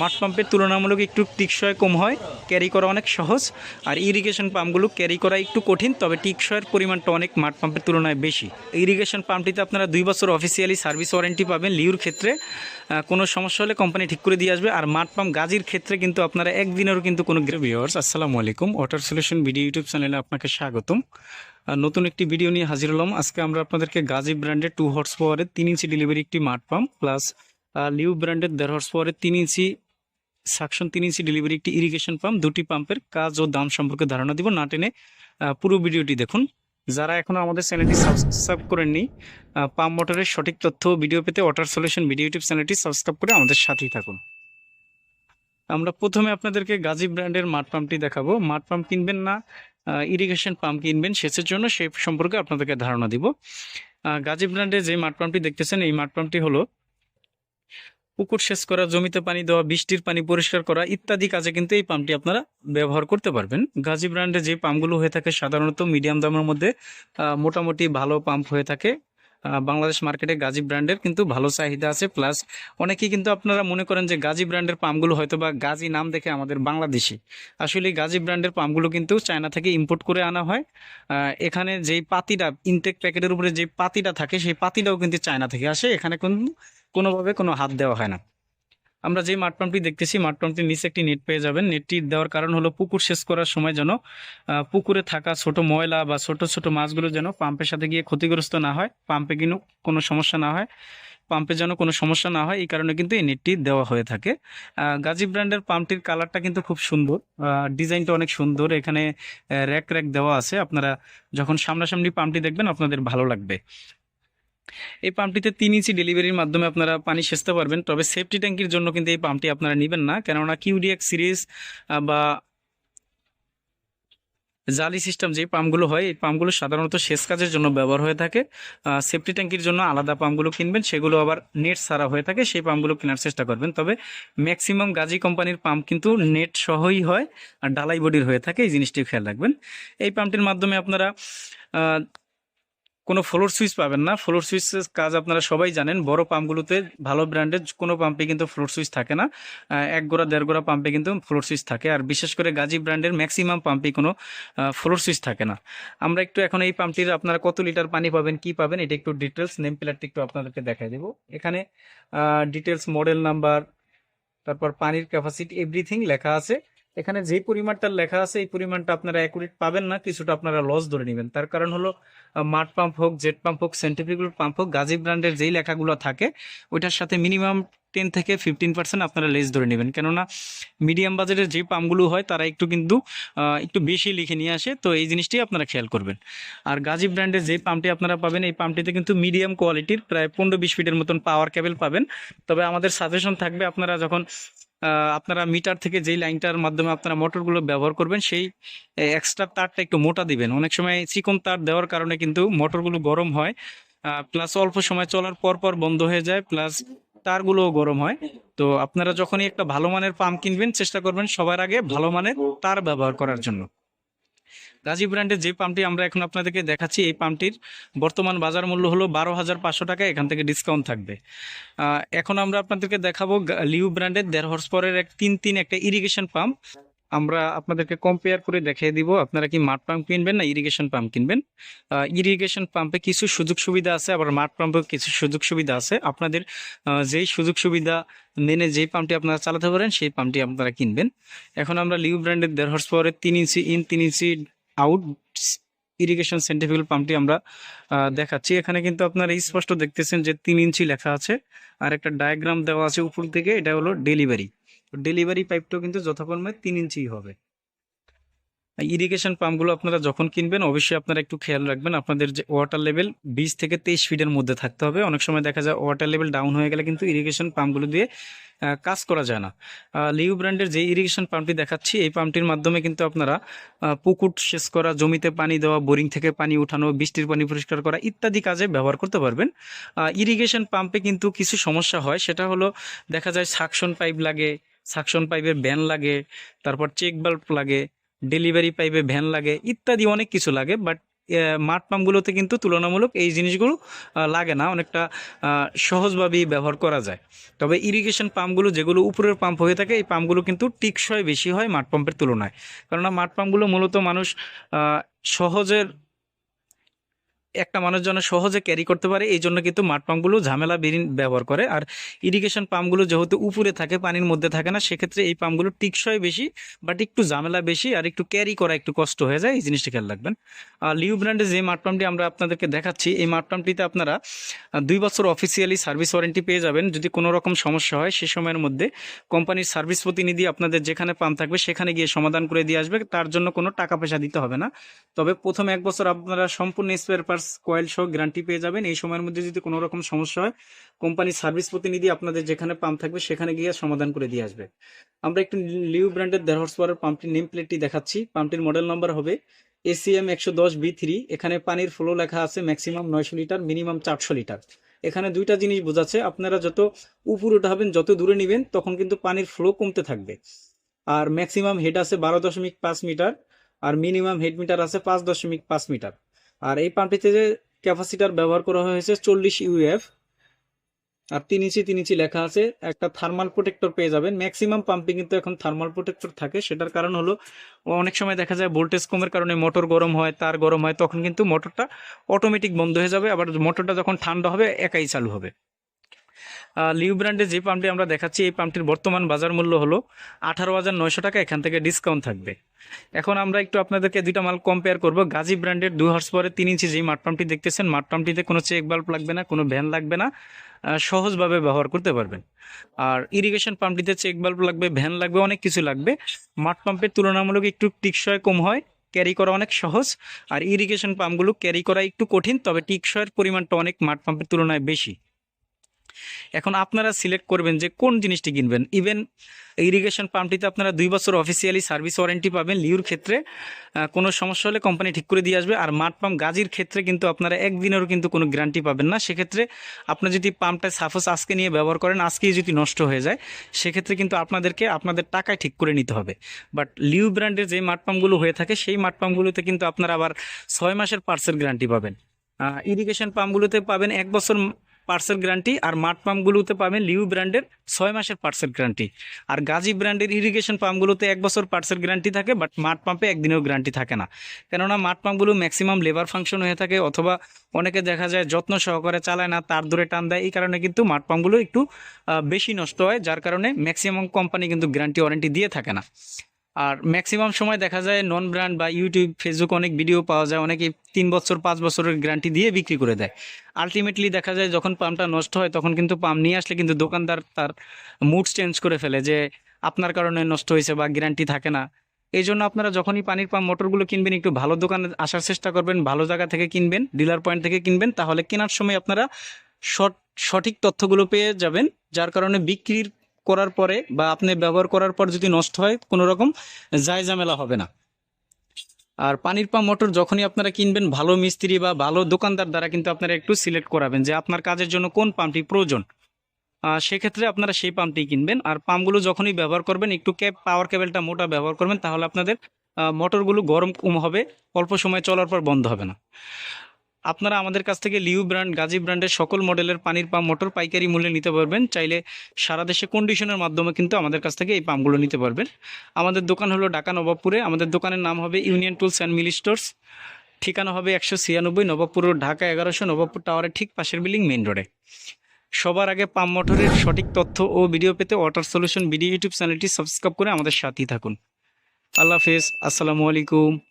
মাঠ পাম্পের তুলনামূলক একটু টিকসয় কম হয় ক্যারি করা অনেক সহজ। আর ইরিগেশন পাম্পগুলো ক্যারি করা একটু কঠিন, তবে টিকসয়ের পরিমাণটা অনেক মাঠ পাম্পের তুলনায় বেশি। ইরিগেশন পাম্পটিতে আপনারা দুই বছর অফিসিয়ালি সার্ভিস ওয়ারেন্টি পাবেন লিউর ক্ষেত্রে। কোনো সমস্যা হলে কোম্পানি ঠিক করে দিয়ে আসবে। আর মাঠ পাম্প গাজির ক্ষেত্রে কিন্তু আপনারা একদিনেরও কিন্তু কোনো ভিউয়ার্স আসসালামু আলাইকুম। ওয়াটার সলিউশন ভিডিও ইউটিউব চ্যানেলে আপনাকে স্বাগতম। নতুন একটি ভিডিও নিয়ে হাজির হলাম। আজকে আমরা আপনাদেরকে গাজী ব্র্যান্ডের টু হর্স পাওয়ারের তিন ইঞ্চি ডেলিভারি একটি মাঠ পাম্প প্লাস লিউ ব্র্যান্ডের দেড় হর্স পাওয়ারের তিন ইঞ্চি সাকশন তিন ইঞ্চি ডেলিভারি একটি ইরিগেশন পাম্প দুটি পাম্পের কাজ ও দাম সম্পর্কে ধারণা দিব। না টেনে পুরো ভিডিওটি দেখুন। যারা এখনও আমাদের চ্যানেলটি সাবস্ক্রাইব করেননি পাম্প মোটরের সঠিক তথ্য ভিডিও পেতে ওয়াটার সলিউশন ভিডিও ইউটিউব চ্যানেলটি সাবস্ক্রাইব করে আমাদের সাথেই থাকুন। আমরা প্রথমে আপনাদেরকে গাজী ব্র্যান্ডের মাঠ পাম্পটি দেখাবো। মাঠ পাম্প কিনবেন না ইরিগেশন পাম্প কিনবেন, সেচের জন্য সেই সম্পর্কে আপনাদেরকে ধারণা দিব। গাজী ব্র্যান্ডের যে মাঠ পাম্পটি দেখতেছেন, এই মাঠ পাম্পটি হলো পুকুর সেচ করা, জমিতে পানি দেওয়া, বৃষ্টির পানি পরিষ্কার করা ইত্যাদি কাজে কিন্তু এই পাম্পটি আপনারা ব্যবহার করতে পারবেন। গাজী ব্র্যান্ডে যে পাম্পগুলো হয়ে থাকে সাধারণত মিডিয়াম দামের মধ্যে মোটামুটি ভালো পাম্প হয়ে থাকে। বাংলাদেশ মার্কেটে গাজী ব্র্যান্ডের কিন্তু ভালো চাহিদা আছে। প্লাস অনেকেই কিন্তু আপনারা মনে করেন যে গাজী ব্র্যান্ডের পাম্পগুলো হয়তো বা গাজী নাম দেখে আমাদের বাংলাদেশি। আসলে গাজী ব্র্যান্ডের পাম্পগুলো কিন্তু চায়না থেকে ইম্পোর্ট করে আনা হয়। এখানে যেই পাতিটা ইনটেক প্যাকেটের উপরে যে পাতিটা থাকে, সেই পাতিটাও কিন্তু চায়না থেকে আসে। এখানে কিন্তু কোনোভাবে কোনো হাত দেওয়া হয় না। আমরা যে মাঠ পাম্পটি দেখতেছি মাঠ পাম্পটির নিচে একটি নেট পেয়ে যাবেন। নেটটি দেওয়ার কারণ হলো পুকুর শেষ করার সময় যেন পুকুরে থাকা ছোট ময়লা বা ছোট ছোট মাছগুলো যেন পাম্পের সাথে গিয়ে ক্ষতিগ্রস্ত না হয়। পাম্পে কিন্তু কোনো সমস্যা না হয়। পাম্পে যেন কোনো সমস্যা না হয়, এই কারণে কিন্তু এই নেটটি দেওয়া হয়ে থাকে। গাজী ব্র্যান্ডের পাম্পটির কালারটা কিন্তু খুব সুন্দর। ডিজাইনটা অনেক সুন্দর। এখানে র্যাক র্যাক দেওয়া আছে। আপনারা যখন সামনাসামনি পাম্পটি দেখবেন, আপনাদের ভালো লাগবে। এই পাম্পটিতে তিন ইঞ্চি ডেলিভারির মাধ্যমে আপনারা পানি সেচতে পারবেন, তবে সেফটি ট্যাঙ্কির জন্য কিন্তু এই পাম্পটি আপনারা নেবেন না। কেননা কিউডিএক্স সিরিজ বা জালি সিস্টেম যে পাম্পগুলো হয়, এই পাম্পগুলো সাধারণত সেচ কাজের জন্য ব্যবহার হয়ে থাকে। সেফটি ট্যাঙ্কির জন্য আলাদা পাম্পগুলো কিনবেন, সেগুলো আবার নেট ছাড়া হয়ে থাকে, সেই পাম্পগুলো কেনার চেষ্টা করবেন। তবে ম্যাক্সিমাম গাজী কোম্পানির পাম্প কিন্তু নেট সহই হয়, আর ডালাই বডির হয়ে থাকে, এই জিনিসটি খেয়াল রাখবেন। এই পাম্পটির মাধ্যমে আপনারা কোনো ফ্লোর সুইচ পাবেন না। ফ্লোর সুইচের কাজ আপনারা সবাই জানেন, বড় পাম্পগুলোতে ভালো ব্র্যান্ডের কোনো পাম্পে কিন্তু ফ্লোর সুইচ থাকে না। এক গোড়া, দেড় গোড়া পাম্পে কিন্তু ফ্লোর সুইচ থাকে। আর বিশেষ করে গাজী ব্র্যান্ডের ম্যাক্সিমাম পাম্পে কোনো ফ্লোর সুইচ থাকে না। আমরা একটু এখন এই পাম্পটির আপনারা কত লিটার পানি পাবেন, কি পাবেন, এটা একটু ডিটেলস নেম প্লেটটি একটু আপনাদেরকে দেখাই দেবো। এখানে ডিটেলস মডেল নাম্বার তারপর পানির ক্যাপাসিটি এভরিথিং লেখা আছে। এখানে যে পরিমাণটা লেখা আছে, এই পরিমাণটা আপনারা অ্যাকুরেট পাবেন না, কিছুটা আপনারা লস ধরে নেবেন। তার কারণ হলো মাঠ পাম্প হোক জেট পাম্প হোক সেন্ট্রিফিকুল পাম্প হোক, গাজী ব্র্যান্ডের যেই লেখাগুলো থাকে, ওইটার সাথে মিনিমাম টেন থেকে ফিফটিন পার্সেন্ট আপনারা লেস ধরে নেবেন। কেননা মিডিয়াম বাজেটের যে পাম্পগুলো হয়, তারা একটু কিন্তু একটু বেশি লিখে নিয়ে আসে, তো এই জিনিসটি আপনারা খেয়াল করবেন। আর গাজী ব্র্যান্ডের যে পাম্পটি আপনারা পাবেন, এই পাম্পটিতে কিন্তু মিডিয়াম কোয়ালিটির প্রায় পনেরো বিশ ফিটের মতন পাওয়ার কেবল পাবেন। তবে আমাদের সাজেশন থাকবে, আপনারা যখন আপনারা মিটার থেকে যেই লাইনটার মাধ্যমে আপনারা মোটরগুলো ব্যবহার করবেন, সেই এক্সট্রা তারটা একটু মোটা দিবেন। অনেক সময় চিকন তার দেওয়ার কারণে কিন্তু মোটরগুলো গরম হয় প্লাস অল্প সময় চলার পর পর বন্ধ হয়ে যায় প্লাস তারগুলোও গরম হয়। তো আপনারা যখনই একটা ভালো মানের পাম্প কিনবেন, চেষ্টা করবেন সবার আগে ভালো মানের তার ব্যবহার করার জন্য। গাজী ব্র্যান্ডের যে পাম্পটি আমরা এখন আপনাদেরকে দেখাচ্ছি, এই পাম্পটির বর্তমান বাজার মূল্য হলো বারো হাজার পাঁচশো টাকা, এখান থেকে ডিসকাউন্ট থাকবে। এখন আমরা আপনাদেরকে দেখাবো লিউ ব্র্যান্ডের দেড় হর্স পরের এক তিন তিন একটা ইরিগেশন পাম্প আমরা আপনাদেরকে কম্পেয়ার করে দেখিয়ে দিব, আপনারা কি মাঠ পাম্প কিনবেন না ইরিগেশন পাম্প কিনবেন? ইরিগেশন পাম্পে কিছু সুযোগ সুবিধা আছে, আবার মাঠ পাম্পে কিছু সুযোগ সুবিধা আছে। আপনাদের যেই সুযোগ সুবিধা মেনে যেই পাম্পটি আপনারা চালাতে পারেন, সেই পাম্পটি আপনারা কিনবেন। এখন আমরা লিউ ব্র্যান্ডের দেড় হর্স পাওয়ারের তিন ইঞ্চি ইন তিন ইঞ্চি আউট ইরিগেশন সেন্টিফিক্যাল পাম্পটি আমরা আহ, দেখাচ্ছি। এখানে কিন্তু আপনারা স্পষ্ট দেখতেছেন যে তিন ইঞ্চি লেখা আছে। আর একটা ডায়াগ্রাম দেওয়া আছে উপর থেকে এটা হলো ডেলিভারি ডেলিভারি পাইপটাও কিন্তু যথাক্রমে তিন ইঞ্চি হবে। ইরিগেশন পাম্পগুলো আপনারা যখন কিনবেন, অবশ্যই আপনারা একটু খেয়াল রাখবেন। আপনাদের যে ওয়াটার লেভেল বিশ থেকে তেইশ ফিটের মধ্যে থাকতে হবে। অনেক সময় দেখা যায় ওয়াটার লেভেল ডাউন হয়ে গেলে কিন্তু ইরিগেশন পাম্পগুলো দিয়ে কাজ করা যায় না। লিউ ব্র্যান্ডের যে ইরিগেশন পাম্পটি দেখাচ্ছি, এই পাম্পটির মাধ্যমে কিন্তু আপনারা পুকুর সেচ করা, জমিতে পানি দেওয়া, বোরিং থেকে পানি উঠানো, বৃষ্টির পানি পরিষ্কার করা ইত্যাদি কাজে ব্যবহার করতে পারবেন। ইরিগেশন পাম্পে কিন্তু কিছু সমস্যা হয়। সেটা হলো দেখা যায় সাকশন পাইপ লাগে সাকশন পাইপের ব্যান লাগে, তারপর চেক বাল্ব লাগে ডেলিভারি পাইপে ভ্যান লাগে, ইত্যাদি অনেক কিছু লাগে বাট মাঠ পাম্পগুলোতে কিন্তু তুলনামূলক এই জিনিসগুলো লাগে না, অনেকটা সহজভাবেই ব্যবহার করা যায়। তবে ইরিগেশন পাম্পগুলো যেগুলো উপরের পাম্প হয়ে থাকে, এই পাম্পগুলো কিন্তু টিকসয় বেশি হয় মাঠ পাম্পের তুলনায়। কেননা মাঠ পাম্পগুলো মূলত মানুষ সহজের একটা মানুষ যেন সহজে ক্যারি করতে পারে, এই জন্য কিন্তু মাঠ পাম্পগুলো ঝামেলা বিহীন ব্যবহার করে। আর ইরিগেশন পাম্পগুলো যেহেতু উপরে থাকে, পানির মধ্যে থাকে না, সেক্ষেত্রে এই পাম্পগুলো টিকসই বেশি বাট একটু ঝামেলা বেশি আর একটু ক্যারি করা একটু কষ্ট হয়ে যায়, এই জিনিসটা খেয়াল রাখবেন। আর লিউ ব্র্যান্ডের যে মাঠ পাম্পটি আমরা আপনাদেরকে দেখাচ্ছি, এই মাঠ পাম্পটিতে আপনারা দুই বছর অফিসিয়ালি সার্ভিস ওয়ারেন্টি পেয়ে যাবেন। যদি কোনো রকম সমস্যা হয়, সে সময়ের মধ্যে কোম্পানির সার্ভিস প্রতিনিধি আপনাদের যেখানে পাম্প থাকবে, সেখানে গিয়ে সমাধান করে দিয়ে আসবে। তার জন্য কোনো টাকা পয়সা দিতে হবে না। তবে প্রথম এক বছর আপনারা সম্পূর্ণ স্পেয়ার পার্টস কয়েল সহ গ্যারান্টি পেয়ে যাবেন। এই সময়ের মধ্যে যদি কোনো রকম সমস্যা হয়, কোম্পানির সার্ভিস প্রতিনিধি আপনাদের যেখানে পাম্প থাকবে সেখানে গিয়ে সমাধান করে দিয়ে আসবে। আমরা একটু লিউ ব্র্যান্ডের দেড় হর্স পাওয়ার পাম্পটির নেম প্লেটটি দেখাচ্ছি। পাম্পটির মডেল নাম্বার হবে এসিএম একশো দশ বি থ্রি এখানে পানির ফ্লো লেখা আছে ম্যাক্সিমাম নয়শো লিটার মিনিমাম চারশো লিটার। এখানে দুইটা জিনিস বোঝাচ্ছে, আপনারা যত উপরে উঠাবেন যত দূরে নেবেন, তখন কিন্তু পানির ফ্লো কমতে থাকবে। আর ম্যাক্সিমাম হেড আছে বারো দশমিক পাঁচ মিটার, আর মিনিমাম হেড মিটার আছে পাঁচ দশমিক পাঁচ মিটার। আর এই পাম্পটিতে যে ক্যাপাসিটার ব্যবহার করা হয়েছে চল্লিশ ইউএফ, আর তিন ইঞ্চি তিন ইঞ্চি লেখা আছে, একটা থার্মাল প্রোটেক্টর পেয়ে যাবেন। ম্যাক্সিমাম পাম্পে কিন্তু এখন থার্মাল প্রোটেক্টর থাকে। সেটার কারণ হলো, অনেক সময় দেখা যায় ভোল্টেজ কমের কারণে মোটর গরম হয়, তার গরম হয়, তখন কিন্তু মোটরটা অটোমেটিক বন্ধ হয়ে যাবে। আবার মোটরটা যখন ঠান্ডা হবে, একাই চালু হবে। লিউ ব্র্যান্ডের যে পাম্পটি আমরা দেখাচ্ছি, এই পাম্পটির বর্তমান বাজার মূল্য হলো আঠারো হাজার নয়শো টাকা। এখান থেকে ডিসকাউন্ট থাকবে। এখন আমরা একটু আপনাদেরকে দুইটা মাল কম্পেয়ার করব। গাজী ব্র্যান্ডের দু হর্স পরে তিন ইঞ্চি যেই মাঠ পাম্পটি দেখতেছেন, মাঠ পাম্পটিতে কোনো চেক বাল্ব লাগবে না, কোনো ভ্যান লাগবে না। সহজভাবে ব্যবহার করতে পারবেন। আর ইরিগেশন পাম্পটিতে চেক বাল্ব লাগবে ভ্যান লাগবে, অনেক কিছু লাগবে। মাঠ পাম্পের তুলনামূলক একটু টিকসয় কম হয় ক্যারি করা অনেক সহজ। আর ইরিগেশন পাম্পগুলো ক্যারি করা একটু কঠিন, তবে টিকসয়ের পরিমাণটা অনেক মাঠ পাম্পের তুলনায় বেশি। এখন আপনারা সিলেক্ট করবেন যে কোন জিনিসটি কিনবেন। ইভেন ইরিগেশন পাম্পটিতে আপনারা দুই বছর অফিসিয়ালি সার্ভিস ওয়ারেন্টি পাবেন লিউর ক্ষেত্রে। কোনো সমস্যা হলে কোম্পানি ঠিক করে দিয়ে আসবে। আর মাঠ পাম্প গাজির ক্ষেত্রে কিন্তু আপনারা একদিনেরও কিন্তু কোনো গ্যারান্টি পাবেন না। সেক্ষেত্রে আপনার যদি পাম্পটা সাপোজ আজকে নিয়ে ব্যবহার করেন, আজকেই যদি নষ্ট হয়ে যায়, সেক্ষেত্রে কিন্তু আপনাদেরকে আপনাদের টাকায় ঠিক করে নিতে হবে। বাট লিউ ব্র্যান্ডের যে মাঠ পাম্পগুলো হয়ে থাকে, সেই মাঠ পাম্পগুলোতে কিন্তু আপনারা আবার ছয় মাসের পার্সেল গ্যারান্টি পাবেন। ইরিগেশন পাম্পগুলোতে পাবেন এক বছর পার্সেল গ্যারান্টি আর মাঠ পাম্পগুলোতে পাবেন লিউ ব্র্যান্ডের ছয় মাসের পার্সেল গ্যারান্টি। আর গাজী ব্র্যান্ডের ইরিগেশন পাম্পগুলোতে এক বছর পার্সেল গ্যারান্টি থাকে, বাট মাঠ পাম্পে একদিনেও গ্যারান্টি থাকে না। কেননা মাঠ পাম্পগুলো ম্যাক্সিমাম লেবার ফাংশন হয়ে থাকে, অথবা অনেকে দেখা যায় যত্ন সহকারে চালায় না, তার দূরে টান দেয়। এই কারণে কিন্তু মাঠ পাম্পগুলো একটু বেশি নষ্ট হয়, যার কারণে ম্যাক্সিমাম কোম্পানি কিন্তু গ্যারান্টি ওয়ারেন্টি দিয়ে থাকে না। আর ম্যাক্সিমাম সময় দেখা যায় নন ব্র্যান্ড বা ইউটিউব ফেসবুক অনেক ভিডিও পাওয়া যায়, অনেকে তিন বছর, পাঁচ বছরের গ্যারান্টি দিয়ে বিক্রি করে দেয়। আলটিমেটলি দেখা যায় যখন পাম্পটা নষ্ট হয়, তখন কিন্তু পাম্প নিয়ে আসলে কিন্তু দোকানদার তার মুড চেঞ্জ করে ফেলে যে আপনার কারণে নষ্ট হয়েছে বা গ্যারান্টি থাকে না। এই জন্য আপনারা যখনই পানির পাম্প মোটরগুলো কিনবেন, একটু ভালো দোকানে আসার চেষ্টা করবেন, ভালো জায়গা থেকে কিনবেন ডিলার পয়েন্ট থেকে কিনবেন, তাহলে কেনার সময় আপনারা সঠ- সঠিক তথ্যগুলো পেয়ে যাবেন, যার কারণে বিক্রির করার পরে বা আপনি ব্যবহার করার পর যদি নষ্ট হয়, কোনো রকম যায় ঝামেলা হবে না। আর পানির পাম্প মোটর যখনই আপনারা কিনবেন, ভালো মিস্ত্রি বা ভালো দোকানদার দ্বারা কিন্তু আপনারা একটু সিলেক্ট করাবেন যে আপনার কাজের জন্য কোন পাম্পটি প্রয়োজন। সেক্ষেত্রে আপনারা সেই পাম্পটি কিনবেন। আর পাম্পগুলো যখনই ব্যবহার করবেন, একটু ক্যাব পাওয়ার কেবেলটা মোটা ব্যবহার করবেন, তাহলে আপনাদের মোটরগুলো গরম কম হবে, অল্প সময় চলার পর বন্ধ হবে না। আপনারা আমাদের কাছ থেকে লিউ ব্র্যান্ড, গাজী ব্র্যান্ডের সকল মডেলের পানির পাম্প, মোটর পাইকারি মূল্যে নিতে পারবেন। চাইলে সারা দেশে কন্ডিশনের মাধ্যমে কিন্তু আমাদের কাছ থেকে এই পাম্পগুলো নিতে পারবেন। আমাদের দোকান হলো ঢাকা নবাবপুরে। আমাদের দোকানের নাম হবে union tools and Mili stores. ঠিকানা হবে একশো ছিয়ানব্বই নবাবপুর ঢাকা এগারোশো নবাবপুর টাওয়ারের ঠিক পাশের বিল্ডিং মেন রোডে। সবার আগে পাম্প মোটরের সঠিক তথ্য ও ভিডিও পেতে ওয়াটার সলিউশন ভিডিও ইউটিউব চ্যানেলটি সাবস্ক্রাইব করে আমাদের সাথেই থাকুন। আল্লাহ হাফেজ। আসসালামু আলাইকুম।